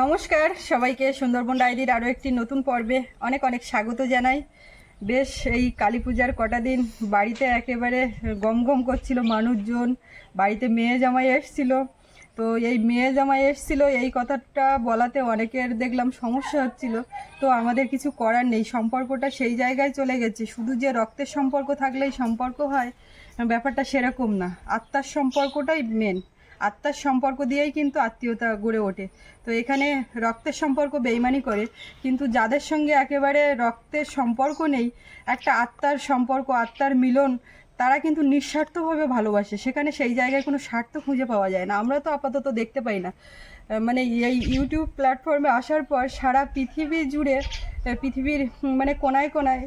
নমস্কার, সবাইকে সুন্দরবন ডায়েরির আরও একটি নতুন পর্বে অনেক অনেক স্বাগত জানাই। বেশ, এই কালী পূজার কটা দিন বাড়িতে একেবারে গম গম করছিল মানুষজন, বাড়িতে মেয়ে জামাই এসছিল। তো এই মেয়ে জামাই এসছিল, এই কথাটা বলাতে অনেকের দেখলাম সমস্যা হচ্ছিল। তো আমাদের কিছু করার নেই, সম্পর্কটা সেই জায়গায় চলে গেছে। শুধু যে রক্তের সম্পর্ক থাকলেই সম্পর্ক হয়, ব্যাপারটা সেরকম না। আত্মার সম্পর্কটাই মেন আত্মার সম্পর্ক দিয়েই কিন্তু আত্মীয়তা গড়ে ওঠে। তো এখানে রক্তের সম্পর্ক বেইমানি করে, কিন্তু যাদের সঙ্গে একেবারে রক্তের সম্পর্ক নেই, একটা আত্মার সম্পর্ক, আত্মার মিলন, তারা কিন্তু নিঃস্বার্থভাবে ভালোবাসে। সেখানে সেই জায়গায় কোনো স্বার্থ খুঁজে পাওয়া যায় না। আমরা তো আপাতত দেখতে পাই না। মানে এই ইউটিউব প্ল্যাটফর্মে আসার পর সারা পৃথিবী জুড়ে পৃথিবীর মানে কোনায় কোনায়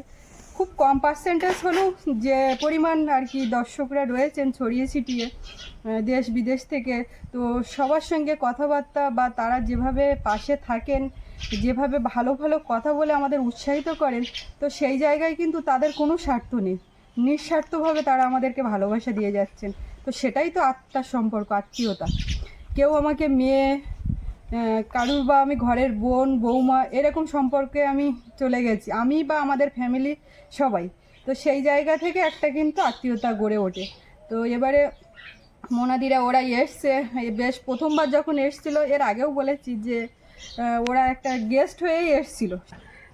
খুব কম পার্সেন্টেজ হলেও যে পরিমাণ আর কি দর্শকরা রয়েছেন ছড়িয়ে ছিটিয়ে দেশ বিদেশ থেকে, তো সবার সঙ্গে কথাবার্তা বা তারা যেভাবে পাশে থাকেন, যেভাবে ভালো ভালো কথা বলে আমাদের উৎসাহিত করেন, তো সেই জায়গায় কিন্তু তাদের কোনো স্বার্থ নেই। নিঃস্বার্থভাবে তারা আমাদেরকে ভালোবাসা দিয়ে যাচ্ছেন। তো সেটাই তো আত্মার সম্পর্ক, আত্মীয়তা। কেউ আমাকে মেয়ে কারুর বা আমি ঘরের বোন, বৌমা এরকম সম্পর্কে আমি চলে গেছি। আমি বা আমাদের ফ্যামিলি সবাই। তো সেই জায়গা থেকে একটা কিন্তু আত্মীয়তা গড়ে ওঠে। তো এবারে মোনাদিরা ওরা এসছে। বেশ প্রথমবার যখন এসছিল, এর আগেও বলেছি যে ওরা একটা গেস্ট হয়েই এসছিল।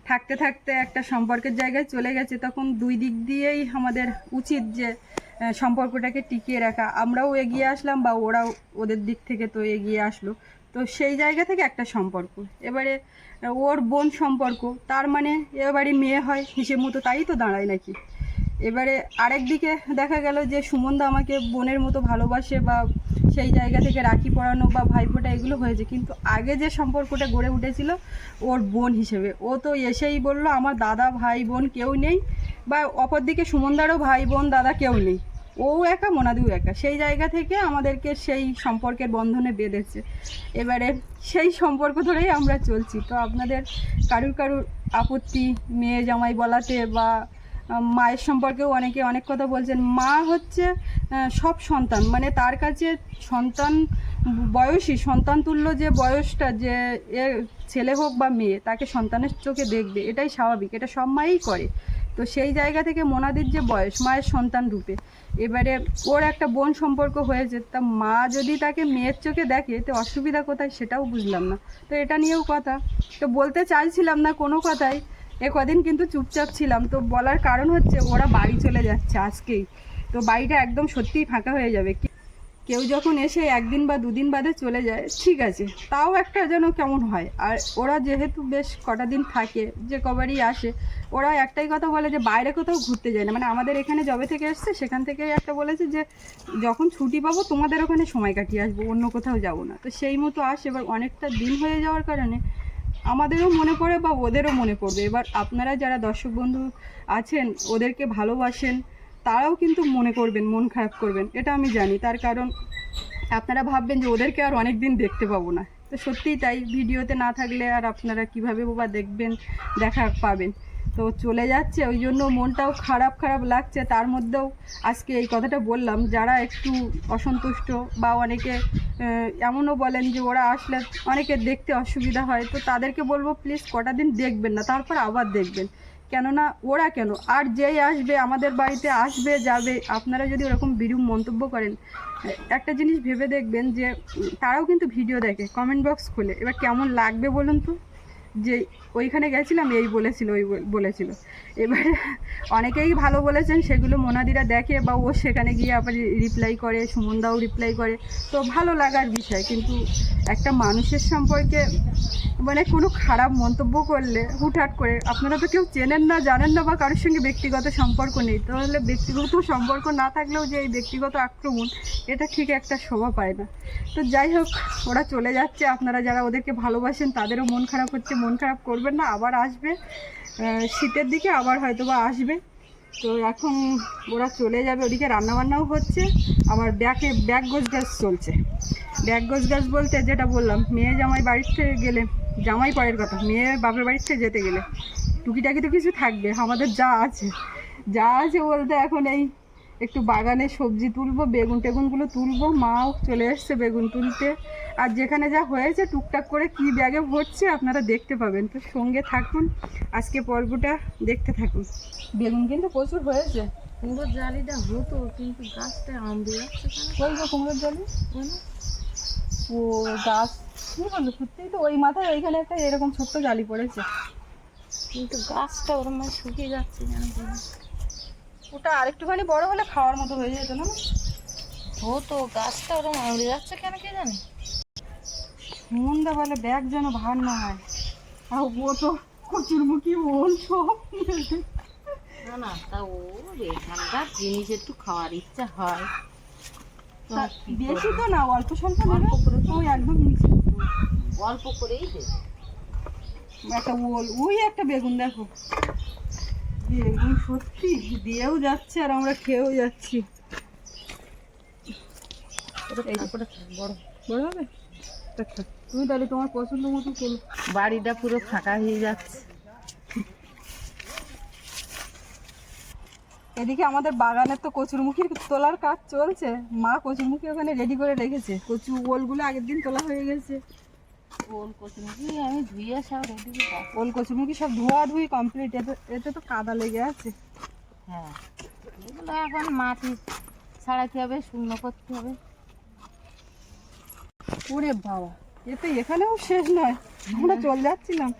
থাকতে থাকতে একটা সম্পর্কের জায়গায় চলে গেছে। তখন দুই দিক দিয়েই আমাদের উচিত যে সম্পর্কটাকে টিকিয়ে রাখা। আমরাও এগিয়ে আসলাম বা ওরাও ওদের দিক থেকে তো এগিয়ে আসলো। তো সেই জায়গা থেকে একটা সম্পর্ক। এবারে ওর বোন সম্পর্ক, তার মানে এবারে মেয়ে হয়, হিসেব মতো তাই তো দাঁড়ায় নাকি? এবারে আরেক দিকে দেখা গেল যে সুমনদা আমাকে বোনের মতো ভালোবাসে বা সেই জায়গা থেকে রাখি পরানো বা ভাইফোঁটা এগুলো হয়েছে, কিন্তু আগে যে সম্পর্কটা গড়ে উঠেছিল ওর বোন হিসেবে। ও তো এসেই বলল, আমার দাদা, ভাই, বোন কেউ নেই বা অপর অপরদিকে সুমনদারও ভাই, বোন, দাদা কেউ নেই। ও একা, মোনাদিও একা। সেই জায়গা থেকে আমাদেরকে সেই সম্পর্কের বন্ধনে বেঁধেছে। এবারে সেই সম্পর্ক ধরেই আমরা চলছি। তো আপনাদের কারুর কারুর আপত্তি, মেয়ে জামাই বলাতে বা মায়ের সম্পর্কেও অনেকে অনেক কথা বলছেন। মা হচ্ছে সব সন্তান। মানে তার কাছে সন্তান বয়সী, সন্তান তুল্য যে বয়সটা, যে এ ছেলে হোক বা মেয়ে, তাকে সন্তানের চোখে দেখবে। এটাই স্বাভাবিক। এটা সব মাই করে। তো সেই জায়গা থেকে মোনাদির যে বয়স, মায়ের সন্তান রূপে। এবারে ওর একটা বোন সম্পর্ক হয়েছে, তা মা যদি তাকে মেয়ের চোখে দেখে, তো অসুবিধা কোথায় সেটাও বুঝলাম না। তো এটা নিয়েও কথা। তো বলতে চাইছিলাম না কোনো কথাই, এ কদিন কিন্তু চুপচাপ ছিলাম। তো বলার কারণ হচ্ছে ওরা বাড়ি চলে যাচ্ছে আজকেই। তো বাড়িটা একদম সত্যিই ফাঁকা হয়ে যাবে। কেউ যখন এসে একদিন বা দুদিন বাদে চলে যায়, ঠিক আছে, তাও একটা যেন কেমন হয়। আর ওরা যেহেতু বেশ কটা দিন থাকে, যে কবারই আসে, ওরা একটাই কথা বলে যে বাইরে কোথাও ঘুরতে যায় না। মানে আমাদের এখানে জবে থেকে এসছে, সেখান থেকে একটা বলেছে যে, যখন ছুটি পাবো, তোমাদের ওখানে সময় কাটিয়ে আসব, অন্য কোথাও যাব না। তো সেই মতো আসে। এবার অনেকটা দিন হয়ে যাওয়ার কারণে আমাদেরও মনে পড়ে বা ওদেরও মনে পড়বে। এবার আপনারা যারা দর্শক বন্ধু আছেন, ওদেরকে ভালোবাসেন তারাও কিন্তু মনে করবেন, মন খারাপ করবেন, এটা আমি জানি। তার কারণ আপনারা ভাববেন যে ওদেরকে আর অনেক দিন দেখতে পাবো না। তো সত্যিই তাই, ভিডিওতে না থাকলে আর আপনারা কীভাবে বা দেখবেন, দেখা পাবেন। তো চলে যাচ্ছে, ওই জন্য মনটাও খারাপ খারাপ লাগছে। তার মধ্যেও আজকে এই কথাটা বললাম, যারা একটু অসন্তুষ্ট বা অনেকে এমনও বলেন যে ওরা আসলে অনেকে দেখতে অসুবিধা হয়, তো তাদেরকে বলব, প্লিজ কটা দিন দেখবেন না, তারপর আবার দেখবেন। কেননা ওরা কেন? আর যেই আসবে, আমাদের বাড়িতে আসবে, যাবে। আপনারা যদি ওরকম বিরূপ মন্তব্য করেন, একটা জিনিস ভেবে দেখবেন যে, তারাও কিন্তু ভিডিও দেখে, কমেন্ট বক্স খুলে। এবার কেমন লাগবে বলুন তো? যে ওইখানে গেছিলাম, এই বলেছিল, ওই বল- বলেছিল। এবার অনেকেই ভালো বলেছেন, সেগুলো মোনাদিরা দেখে বা ও সেখানে গিয়ে আবার রিপ্লাই করে, সুমনদাও রিপ্লাই করে। তো ভালো লাগার বিষয়, কিন্তু একটা মানুষের সম্পর্কে মানে কোনো খারাপ মন্তব্য করলে হুটহাট করে, আপনারা তো কেউ চেনেন না, জানেন না বা কারোর সঙ্গে ব্যক্তিগত সম্পর্ক নেই, তাহলে ব্যক্তিগত সম্পর্ক না থাকলেও যে এই ব্যক্তিগত আক্রমণ, এটা ঠিক একটা শোভা পায় না। তো যাই হোক, ওরা চলে যাচ্ছে, আপনারা যারা ওদেরকে ভালোবাসেন, তাদেরও মন খারাপ হচ্ছে, মন খারাপ করবেন না, আবার আসবে। শীতের দিকে আবার হয়তো বা আসবে। তো এখন ওরা চলে যাবে, ওদিকে রান্নাবান্নাও হচ্ছে, আবার ব্যাগে ব্যাগ গোছ গাছ চলছে। ব্যাগ গোছ গাছ বলতে যেটা বললাম, মেয়ে জামাই বাড়ির থেকে গেলে, জামাই পরের কথা, মেয়ে বাপের বাড়ির থেকে যেতে গেলে, টুকিটাকি তো কিছু থাকবে, আমাদের যা আছে। যা আছে বলতে এখন এই একটু বাগানে সবজি তুলবো বেগুন টেগুনগুলো তুলবো। মাও চলে এসছে বেগুন তুলতে। আর যেখানে যা হয়েছে টুকটাক করে কি ব্যাগে ভরছে আপনারা দেখতে পাবেন। তো সঙ্গে থাকুন আজকে পর্বটা দেখতে থাকুন। বেগুন কিন্তু প্রচুর হয়েছে। কুমড়োর জালিটা হতো কিন্তু গাছটা কেন? ওই কুমড়োর জলে? ও গাছ কি বলল সত্যিই তো ওই মাথায় ওইখানে একটা এরকম ছোট্ট জালি পড়েছে। কিন্তু গাছটা ওরম মানে শুকিয়ে যাচ্ছে জানি। ওটা আরেকটুখানি বড় হলে খাওয়ার মতো হয়ে যেত না হতো গাছটা ওরম আমড়ে যাচ্ছে কেন কে জানে? মন্দা বলে ব্যাগ যেন ভার না হয়। আর ও তো কচুর কচুরমুখী ওল সব। না না তা ও এখানকার জিনিস একটু খাওয়ার ইচ্ছা হয়। তো বেশি তো না অল্প স্বল্প নেবে ওই একদম নিচে। অল্প করেই দে একটা ওল ওই একটা বেগুন দেখো। সত্যি? দিয়েও যাচ্ছে আর আমরা খেয়েও যাচ্ছি। বড়। হবে? তুমি তাহলে তোমার পছন্দ মতো বাড়িটা পুরো ফাঁকা হয়ে যাচ্ছে। এদিকে আমাদের বাগানের তো কচুরমুখী তোলার কাজ চলছে। মা কচুরমুখী ওখানে রেডি করে রেখেছে। কচু ওলগুলো আগের দিন তোলা হয়ে গেছে। ওল কচুমুখি আমি ধুয়ে সব রেডি। ওল কচুরমুখী সব ধোয়া ধুই কমপ্লিট এতে এতে তো কাদা লেগে আছে। হ্যাঁ এগুলো এখন মাটি ছাড়াতে হবে? শুকনো করতে হবে। ওরে বাবা এ তো এখানেও শেষ নয় আমরা চলে যাচ্ছিলাম।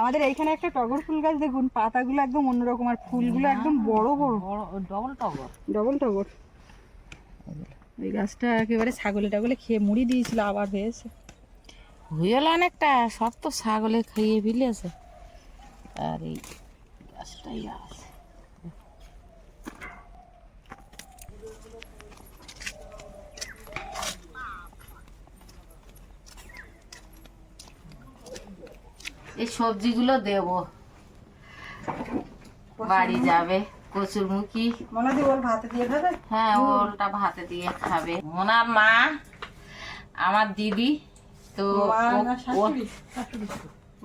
আমাদের এইখানে একটা টগর ফুল গাছ দেখুন পাতাগুলো একদম অন্যরকম আর ফুলগুলো একদম বড় বড়। বড় ডবল টগর। ডবল টগর। ওই গাছটা একেবারে ছাগলে টাগলে খেয়ে মুড়ি দিয়েছিল আবার হয়েছে। হইল অনেকটা সব তো ছাগলে খাইয়ে ফেলেছে আর এই গাছটাই আছে। এই সবজিগুলো দেব। বাড়ি যাবে কচুরমুখী। দি ভাতে দিয়ে খাবে? হ্যাঁ ওলটা ভাতে দিয়ে খাবে। ওনার মা আমার দিদি তো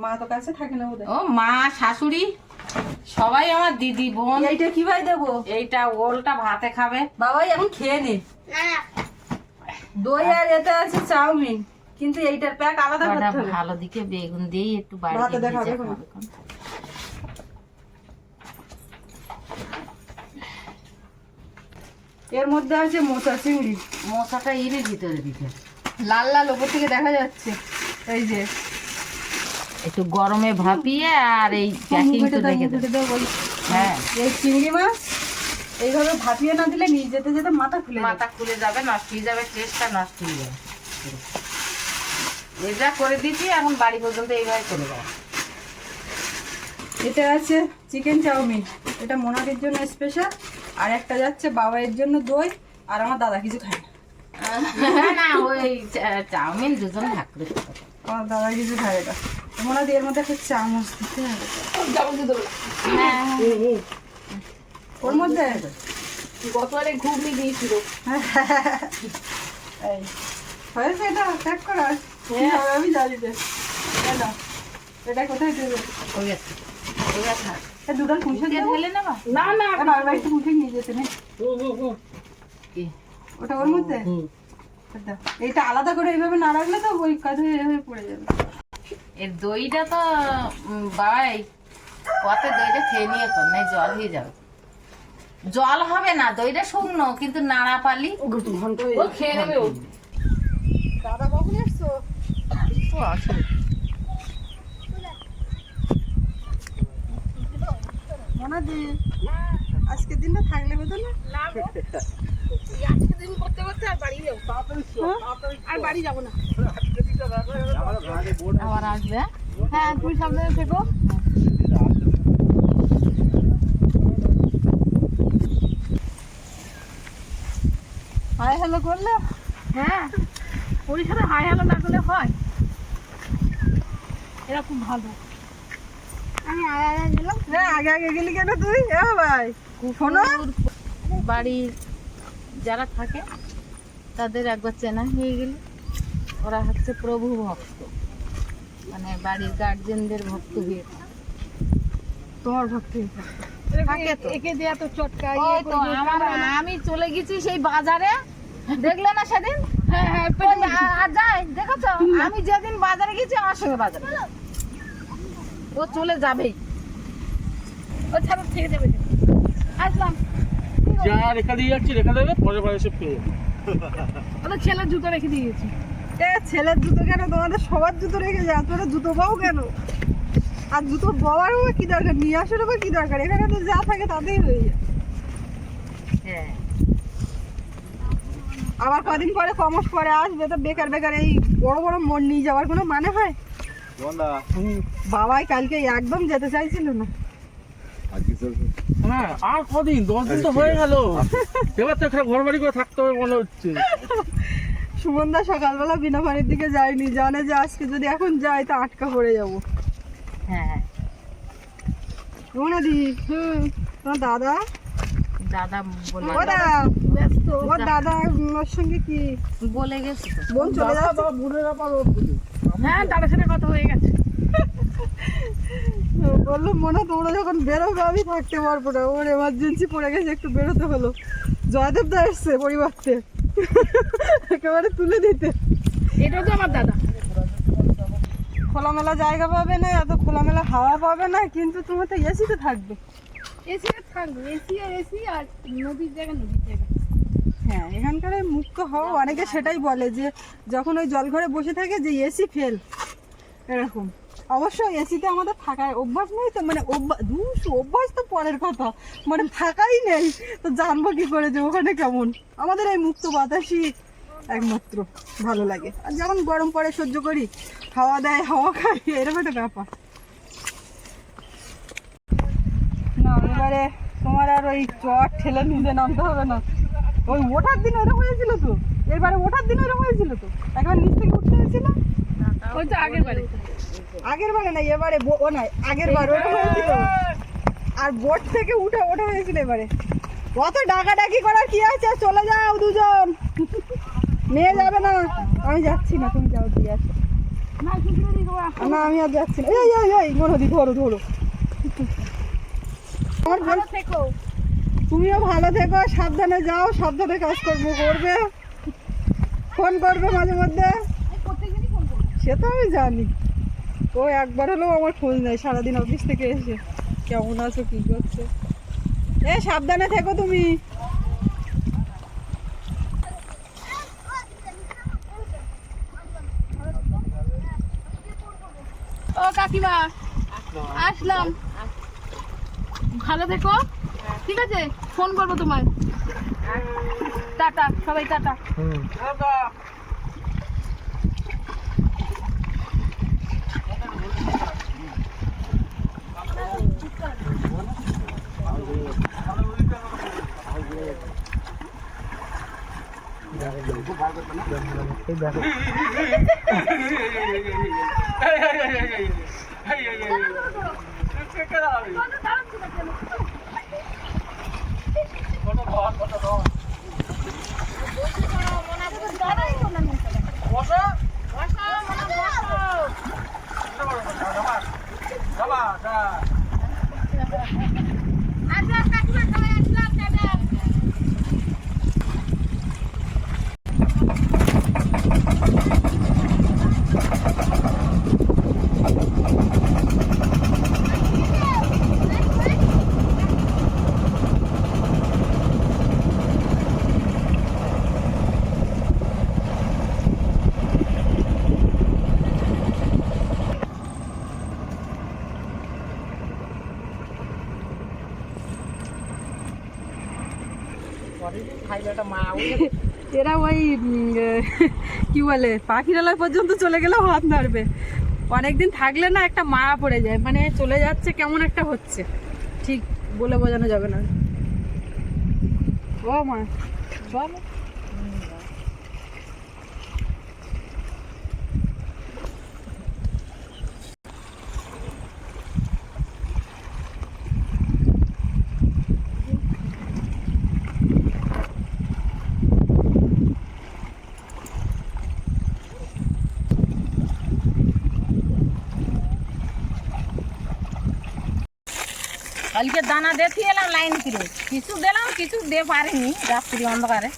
মা তো কাছে থাকে না বোধ ও মা শাশুড়ি? সবাই আমার দিদি বোন। এইটা কি ভাই দেবো? এইটা ওলটা ভাতে খাবে। বাবাই এখন খেয়ে নে। দই আর এতে আছে চাউমিন। কিন্তু এইটার প্যাক আলাদা করতে হবে। ভালো দিকে বেগুন দিয়ে একটু বাড়ি ভাতে দেখাবে এর মধ্যে আছে মোচা চিংড়ি। মশাটা ইরে ভিতরে দিতে লাল লাল ওপর থেকে দেখা যাচ্ছে। এই যে একটু গরমে ভাপিয়ে আর এই প্যাকিং রেখে মুখেটা দেবে। হ্যাঁ। এই চিংড়ি মাছ এইভাবে ভাপিয়ে না দিলে নিয়ে যেতে যেতে মাথা খুলে মাথা খুলে যাবে নষ্ট হয়ে যাবে টেস্টটা নষ্ট হয়ে যাবে। এই যা করে দিচ্ছি এখন বাড়ি পর্যন্ত এইভাবে চলে যাবে এটা আছে চিকেন চাউমিন। এটা মোনারির জন্য স্পেশাল আর একটা যাচ্ছে বাবাইয়ের জন্য দই আর আমার দাদা কিছু খায় না। না ওই চাউমিন দুজন ভাগ করে আমার দাদা কিছু এর মধ্যে একটা চামচ দিতে হবে ওর মধ্যে গতবারে ঘুগনি দিয়েছিল এই হয়েছে এটা করা আমি জানি যে এটা এটা কোথায় দেবে ওই আছে ওই আছে দুটো পুঁছে দেবো ফেলে নেবা না না বারবার একটু মুখে নিয়ে যেতে নেই কি? ওটা ওর মধ্যে? এটা। এইটা আলাদা করে এইভাবে না রাখলে তো ওই কাজে এইভাবে পড়ে যাবে। এর দইটা তো বাবাই পথে দইটা খেয়ে নিয়ে তো নাই জল হয়ে যাবে। জল হবে না দইটা শুকনো কিন্তু নাড়া পালি ও খেয়ে নেবে ও। দাদা কখন এসছো? ও আছে। মনে দি আজকের দিনটা থাকলে বেতো না? আবার আসবে? হ্যাঁ তুই সামনে থেকো। হাই হ্যালো করলে? হ্যাঁ। ওর সাথে হাই হ্যালো না করলে হয়? এরা খুব ভালো। আমি আগে আগে গেলাম। হ্যাঁ আগে আগে গেলি কেন তুই? এ ভাই শোনো। বাড়ির যারা থাকে তাদের একবার চেনা হয়ে গেল। ওরা হচ্ছে প্রভু ভক্ত। মানে বাড়ির গার্জেনদের ভক্ত হয়ে থাকে। তোমার ভক্তি থাকে। আমি চলে গেছি সেই বাজারে। দেখলে না সেদিন? হ্যাঁ হ্যাঁ আর যাই দেখেছ? আমি যেদিন বাজারে গেছি আমার সঙ্গে বাজারে। ও চলে যাবেই। ও ছাড়া থেকে যাবে। আসলাম। যা রেখা দিয়ে যাচ্ছি রেখা দেবে পরে পরে এসে পেয়ে যাবে। ছেলের জুতো রেখে দিয়ে গেছি। এ ছেলের জুতো কেন? তোমাদের সবার জুতো রেখে যায় তোরা জুতো পাও কেন? আর জুতো পাওয়ারও বা কি দরকার? নিয়ে আসারও বা কি দরকার? এখানে তো যা থাকে তাতেই হয়ে যায়। হ্যাঁ। আবার কদিন পরে কমাস পরে আসবে তো বেকার বেকার এই বড় বড় মন নিয়ে যাওয়ার কোনো মানে হয়? বাবাই কালকে একদম যেতে চাইছিল না। হ্যাঁ আর কদিন? দশ দিন তো হয়ে গেল। এবার তো এখানে ঘর বাড়ি করে থাকতে হবে মনে হচ্ছে। সুমনদা সকালবেলা বিনা পানির দিকে যায়নি জানে যে আজকে যদি এখন যাই তো আটকা পড়ে যাব। হ্যাঁ। রুনাদি হুম তোমার দাদা? দাদা বলে ব্যস্ত। ওর দাদা ওর সঙ্গে কি? বলে গেছে বোন চলে যাচ্ছে? হ্যাঁ তাদের সাথে কথা হয়ে গেছে। বলল মনে হয় তোমরা যখন বেরোবে আমি থাকতে পারব না। ওর এমার্জেন্সি পড়ে গেছে একটু বেরোতে হলো। জয়দেব দা এসছে পরিবারতে। একেবারে তুলে দিতে। এটাও তো আমার দাদা। খোলামেলা জায়গা পাবে না এত খোলামেলা হাওয়া পাবে না কিন্তু তুমি তো এসিতে থাকবে। এসি থাকবে। এসি আর এসি আর নদীর জায়গা নদীর জায়গা। হ্যাঁ এখানকার মুক্ত হওয়া অনেকে সেটাই বলে যে যখন ওই জলঘরে বসে থাকে যে এসি ফেল এরকম। অবশ্য এসিতে আমাদের থাকার অভ্যাস নেই তো মানে অভ্যাস অভ্যাস তো পরের কথা মানে থাকাই নেই। তো জানব কি করে যে ওখানে কেমন। আমাদের এই মুক্ত বাতাসই একমাত্র ভালো লাগে। আর যেমন গরম পড়ে সহ্য করি হাওয়া দেয় হাওয়া খাই এরকম একটা ব্যাপার। না এবারে তোমার আর ওই চট ঠেলে নিজে নামতে হবে না। ওই ওঠার দিন ওরকম হয়েছিল তো? এবারে ওঠার দিন ওরকম হয়েছিল তো? একবার নিচ থেকে উঠতে হয়েছিল? ওই তো আগের বারে আগের বারে না এবারে ও নয় আগের বার। হয়েছিল আর বোট থেকে উঠে ওঠা হয়েছিল এবারে। অত ডাকাডাকি করার কি আছে? চলে যাও দুজন। নিয়ে যাবে না। আমি যাচ্ছি না তুমি যাও দিয়ে আসো। না আমি আর যাচ্ছি না। এই এই এই মনোদি ধরো ধরো আমার ভালো থেকো। তুমিও ভালো থেকো সাবধানে যাও সাবধানে কাজকর্ম করবে। ফোন করবে মাঝে মধ্যে। করব সে তো আমি জানি। ও একবার হলেও আমার খোঁজ নেয় সারাদিন অফিস থেকে এসে। কেমন আছো কি করছ? এ সাবধানে থেকো তুমি। ও কাকিমা আসলাম। ভালো থেকো। ঠিক আছে ফোন করব তোমায়। টাটা সবাই টাটা। আসলাম ¡Ay, ay, এরা ওই কি বলে, পাখিরালয় পর্যন্ত চলে গেলেও হাত নাড়বে অনেকদিন থাকলে না একটা মায়া পড়ে যায় মানে চলে যাচ্ছে, কেমন একটা হচ্ছে। ঠিক বলে বোঝানো যাবে না। ও মা চলো কালকে দানা দেখি এলাম লাইন কিরে কিছু দিলাম কিছু দে পারিনি রাত্রি অন্ধকারে।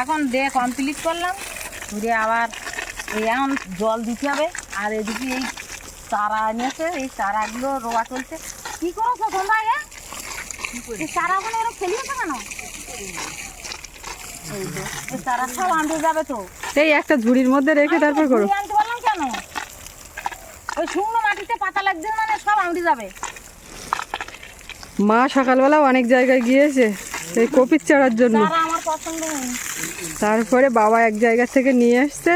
এখন দে কমপ্লিট করলাম। ঘুরে আবার এখন জল দিতে হবে। আর এদিকে এই চারা এনেছে এই চারাগুলো রোয়া চলছে। কি করেছ তোমরা এ? এই চারাগুলো এরকম ফেলিয়েছো কেন? এই চারা সব আনতে যাবে তো। এই একটা ঝুড়ির মধ্যে রেখে তারপর করো। আনতে পারলাম কেন? ওই শুকনো মাটিতে পাতা লাগছে মানে সব আনতে যাবে। মা সকালবেলা অনেক জায়গায় গিয়েছে এই কপির চারার জন্য। তারপরে বাবা এক জায়গা থেকে নিয়ে এসছে।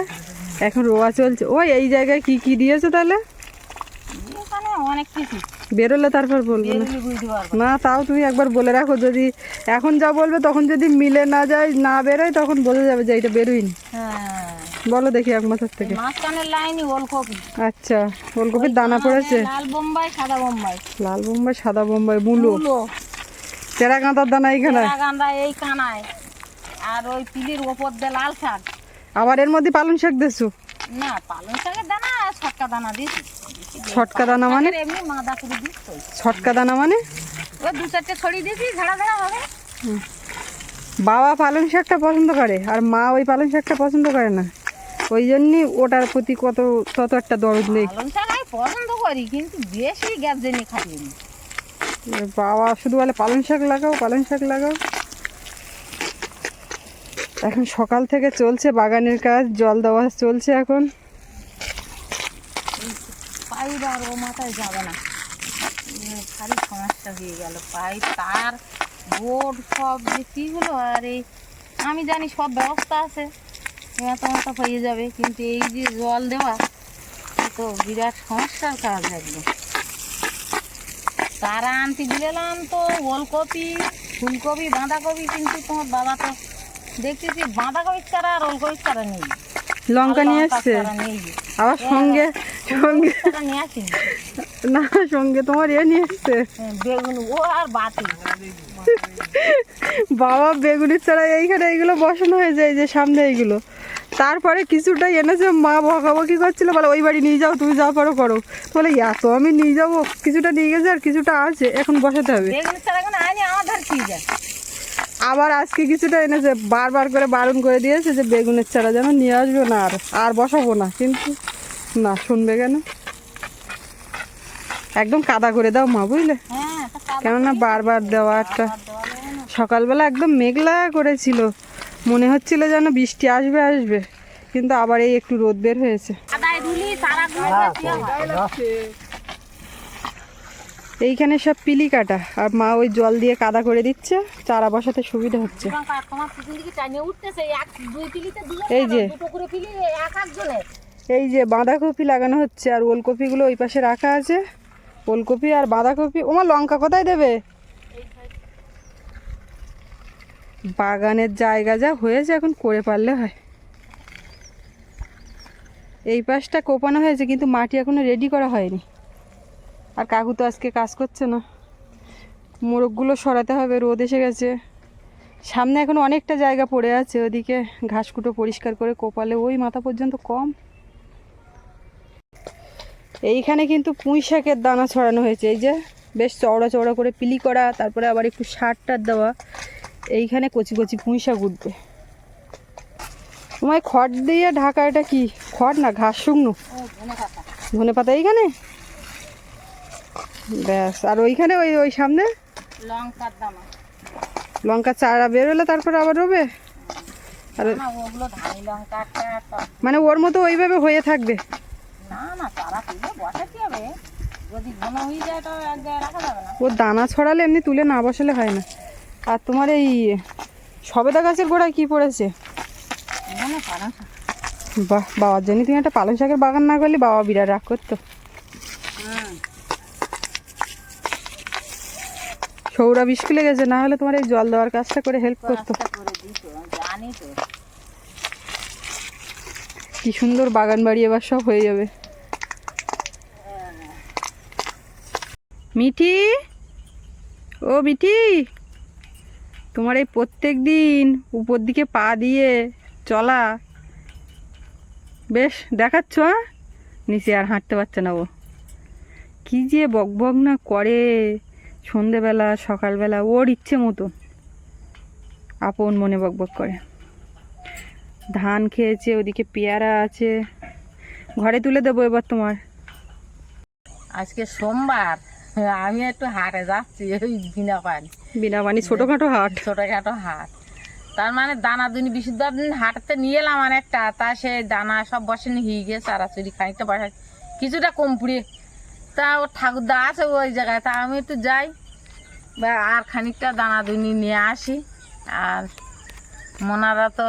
এখন রোয়া চলছে। ওই এই জায়গায় কি কি দিয়েছ তাহলে? বেরোলে তারপর বলব না। তাও তুমি একবার বলে রাখো। যদি এখন যা বলবে তখন যদি মিলে না যায় না বেরোয় তখন বোঝা যাবে যে এটা বেরোয়নি। হ্যাঁ। বলো দেখি এক মাসের থেকে। মাঝখানের লাইনই ওলকপি। আচ্ছা ওলকপির দানা পড়েছে? লাল বোম্বাই সাদা বোম্বাই। লাল বোম্বাই সাদা বোম্বাই মুলো। চেরা কাঁতার দানা এইখানে? গান্দা এই কানায় আর ওই পিলির ওপর দিয়ে লাল শাক। আবার এর মধ্যে পালং শাক দিছো না পালং শাকের দানা আর ছটকা দানা দিয়েছি। ছটকা দানা মানে? এমনি মাদা করে দিচ্ছি। ছটকা দানা মানে? ওই দু চারটে ছড়িয়ে দিয়েছি ঝাড়া ঝাড়া হবে। বাবা পালং শাকটা পছন্দ করে আর মা ওই পালং শাকটা পছন্দ করে না। ওই জন্যই ওটার প্রতি কত তত একটা দরদ নেই। পছন্দ করি কিন্তু বেশি গ্যাস জেনে নি। বাবা শুধু বলে পালং শাক লাগাও পালং শাক লাগাও। এখন সকাল থেকে চলছে বাগানের কাজ জল দেওয়া চলছে এখন। পাইপ আর ও মাথায় যাবে না। ভারী সমস্যা হয়ে গেল পাইপ তার বোর্ড সব যে কীগুলো আর এই আমি জানি সব ব্যবস্থা আছে। মাথা মাথা হয়ে যাবে কিন্তু এই যে জল দেওয়া তো বিরাট সমস্যার কাজ একদম। তারা আনতে দিলাম তো ওলকপি ফুলকপি বাঁধাকপি কিন্তু তোমার বাবা তো দেখতেছি বাঁধাকপির চারা আর ওলকপির চারা নেই। লঙ্কা নিয়ে আসছে? আবার সঙ্গে সঙ্গে আসি না সঙ্গে তোমার এ নিয়ে আসছে। বেগুন ও আর বাতি বাবা বেগুনের চারা এইখানে এইগুলো বসানো হয়ে যায় যে সামনে এইগুলো। তারপরে কিছুটা এনেছে মা বকাবকি করছিল বলে ওই বাড়ি নিয়ে যাও তুমি যা পারো করো। বলে এত আমি নিয়ে যাব কিছুটা নিয়ে গেছে আর কিছুটা আছে এখন বসাতে হবে। আবার আজকে কিছুটা এনেছে বারবার করে বারণ করে দিয়েছে যে বেগুনের চারা যেন নিয়ে আসবে না আর আর বসাবো না। কিন্তু না শুনবে কেন? একদম কাদা করে দাও মা বুঝলে? হ্যাঁ কেননা বারবার দেওয়া একটা আর দেওয়া যাবে না। সকালবেলা একদম মেঘলা করেছিল। মনে হচ্ছিল যেন বৃষ্টি আসবে আসবে। কিন্তু আবার এই একটু রোদ বের হয়েছে। হয় এইখানে সব পিলি কাটা আর মা ওই জল দিয়ে কাদা করে দিচ্ছে চারা বসাতে সুবিধা হচ্ছে। এই যে। দুটো করে পিলি এক একজনের এই যে বাঁধাকপি লাগানো হচ্ছে আর ওলকপিগুলো ওই পাশে রাখা আছে। ওলকপি আর বাঁধাকপি। ওমা লঙ্কা কোথায় দেবে? বাগানের জায়গা যা হয়েছে এখন করে পারলে হয়। এই পাশটা কোপানো হয়েছে, কিন্তু মাটি এখনও রেডি করা হয়নি। আর কাকু তো আজকে কাজ করছে না। মোরগগুলো সরাতে হবে, রোদ এসে গেছে। সামনে এখন অনেকটা জায়গা পড়ে আছে, ওদিকে ঘাসকুটো পরিষ্কার করে কোপালে ওই মাথা পর্যন্ত কম। এইখানে কিন্তু পুঁই শাকের দানা ছড়ানো হয়েছে, এই যে বেশ চওড়া চওড়া করে পিলি করা, তারপরে আবার একটু সার টার দেওয়া। এইখানে কচি কচি পুঁই শাক উঠবে। তোমায় খড় দিয়ে ঢাকা এটা কি? খড় না ঘাস শুকনো? ধনে পাতা। এইখানে? ব্যাস আর ওইখানে ওই ওই সামনে? লঙ্কার লঙ্কা চারা বেরোলে তারপরে আবার রবে? আর মানে ওর মতো ওইভাবে হয়ে থাকবে? না না চারা বসাতে হবে। যদি ঘন হয়ে যায় তো রাখা যাবে না। ও দানা ছড়ালে এমনি তুলে না বসালে হয় না। আর তোমার এই সবেদা গাছের গোড়ায় কি পড়েছে? বাহ বাবার জন্য তুমি একটা পালং শাকের বাগান না করলে বাবা বিরাট রাগ করতো। সৌরা স্কুলে গেছে না হলে তোমার এই জল দেওয়ার কাজটা করে হেল্প করতো। কি সুন্দর বাগান বাড়ি এবার সব হয়ে যাবে। মিঠি? ও মিঠি তোমার এই প্রত্যেক দিন উপর দিকে পা দিয়ে চলা। বেশ, দেখাচ্ছ হ্যাঁ? নিচে আর হাঁটতে পারছে না ও। কী যে বক বক না করে সন্ধেবেলা, সকালবেলা, ওর ইচ্ছে মতো। আপন মনে বক বক করে। ধান খেয়েছে, ওদিকে পেয়ারা আছে। ঘরে তুলে দেবো এবার তোমার। আজকে সোমবার। আমি একটু হাটে যাচ্ছি ওই বিনা পানি বিনা পানি ছোটোখাটো হাট? ছোটখাটো হাট। তার মানে দানা দুনি বিশুদ্ধ হাটতে নিয়ে এলাম অনেকটা তা সে দানা সব বসে হয়ে গিয়ে চারাচুরি খানিকটা বসে। কিছুটা কম পুড়িয়ে তা ওর ঠাকুরদা আছে ওই জায়গায় তা আমি একটু যাই। বা আর খানিকটা দানা দুনি নিয়ে আসি। আর মোনারা তো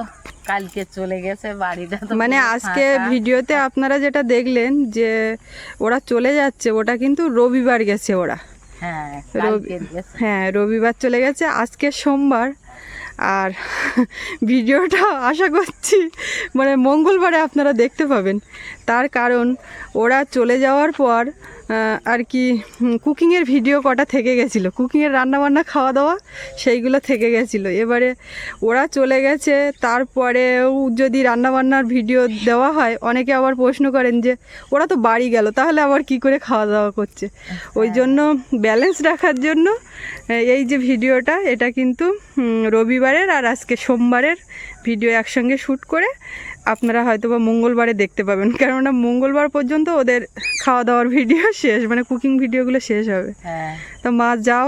কালকে চলে গেছে বাড়িটা তো মানে আজকে ভিডিওতে আপনারা যেটা দেখলেন যে ওরা চলে যাচ্ছে ওটা কিন্তু রবিবার গেছে ওরা। হ্যাঁ হ্যাঁ রবিবার চলে গেছে আজকে সোমবার। আর ভিডিওটা আশা করছি মানে মঙ্গলবারে আপনারা দেখতে পাবেন। তার কারণ ওরা চলে যাওয়ার পর আর কি কুকিংয়ের ভিডিও কটা থেকে গেছিল? কুকিংয়ের রান্নাবান্না খাওয়া দাওয়া সেইগুলো থেকে গেছিল। এবারে ওরা চলে গেছে তারপরেও যদি রান্নাবান্নার ভিডিও দেওয়া হয় অনেকে আবার প্রশ্ন করেন যে ওরা তো বাড়ি গেল তাহলে আবার কি করে খাওয়া দাওয়া করছে ওই জন্য ব্যালেন্স রাখার জন্য এই যে ভিডিওটা এটা কিন্তু রবিবারের আর আজকে সোমবারের ভিডিও একসঙ্গে শ্যুট করে আপনারা হয়তো বা মঙ্গলবারে দেখতে পাবেন। কেননা মঙ্গলবার পর্যন্ত ওদের খাওয়া দাওয়ার ভিডিও শেষ মানে কুকিং ভিডিওগুলো শেষ হবে। হ্যাঁ। তো মা যাও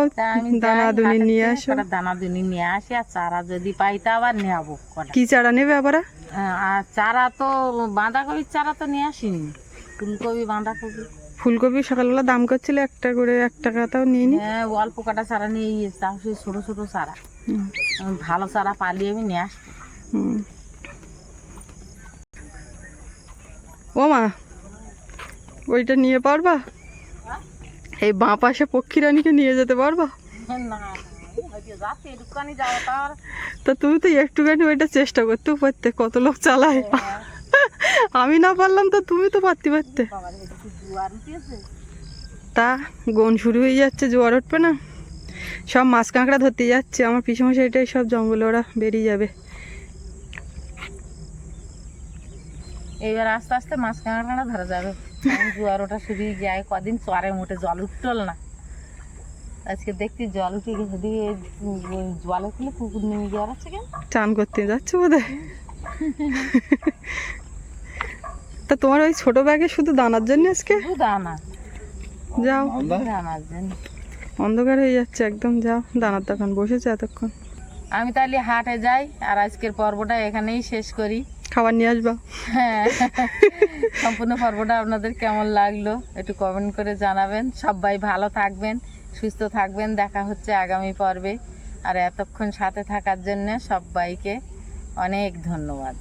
দানা দুনি নিয়ে আসো। দানা দুনি নিয়ে আসি আর চারা যদি পাই তা আবার নেব কি চারা নেবে আবার? হ্যাঁ, আর চারা তো বাঁধাকপির চারা তো নিয়ে আসিনি। ফুলকপি বাঁধাকপি। ফুলকপি সকালবেলা দাম করছিল একটা করে এক টাকাটাও নিয়ে নি হ্যাঁ অল্প কাটা চারা নিয়ে তাও সেই ছোটো ছোটো চারা। ভালো চারা পালিয়ে আমি নিয়ে আসব। হুম। ও মা ওইটা নিয়ে পারবা? এই বাঁ পাশে পক্ষীরানীকে নিয়ে যেতে পারবা? তা তুমি তো একটুখানি ওইটা চেষ্টা করতেও পারতে কত লোক চালায়। আমি না পারলাম তো তুমি তো পারতে পারতে। তা গন শুরু হয়ে যাচ্ছে জোয়ার উঠবে না? সব মাছ কাঁকড়া ধরতে যাচ্ছে আমার পিসমশাইটাই সব জঙ্গলে ওরা বেরিয়ে যাবে। এইবার আস্তে আস্তে মাছ কাঁকড়া ধরা যাবে। জোয়ার ওটা শুরু যায় কদিন চরে মোটে জল উঠল না। আজকে দেখছি জল উঠে গেছে দিয়ে জলে খুলে পুকুর নেমে যাওয়ার আছে কেন? চান করতে যাচ্ছে বোধ তা তোমার ওই ছোট ব্যাগে শুধু দানার জন্য আজকে? শুধু দানা। যাও। দানার জন্য। অন্ধকার হয়ে যাচ্ছে একদম যাও দানার দোকান বসেছে এতক্ষণ। আমি তাহলে হাটে যাই আর আজকের পর্বটা এখানেই শেষ করি। খাবার নিয়ে আসবা। হ্যাঁ। সম্পূর্ণ পর্বটা আপনাদের কেমন লাগল একটু কমেন্ট করে জানাবেন। সবাই ভালো থাকবেন, সুস্থ থাকবেন। দেখা হচ্ছে আগামী পর্বে। আর এতক্ষণ সাথে থাকার জন্য সবাইকে অনেক ধন্যবাদ।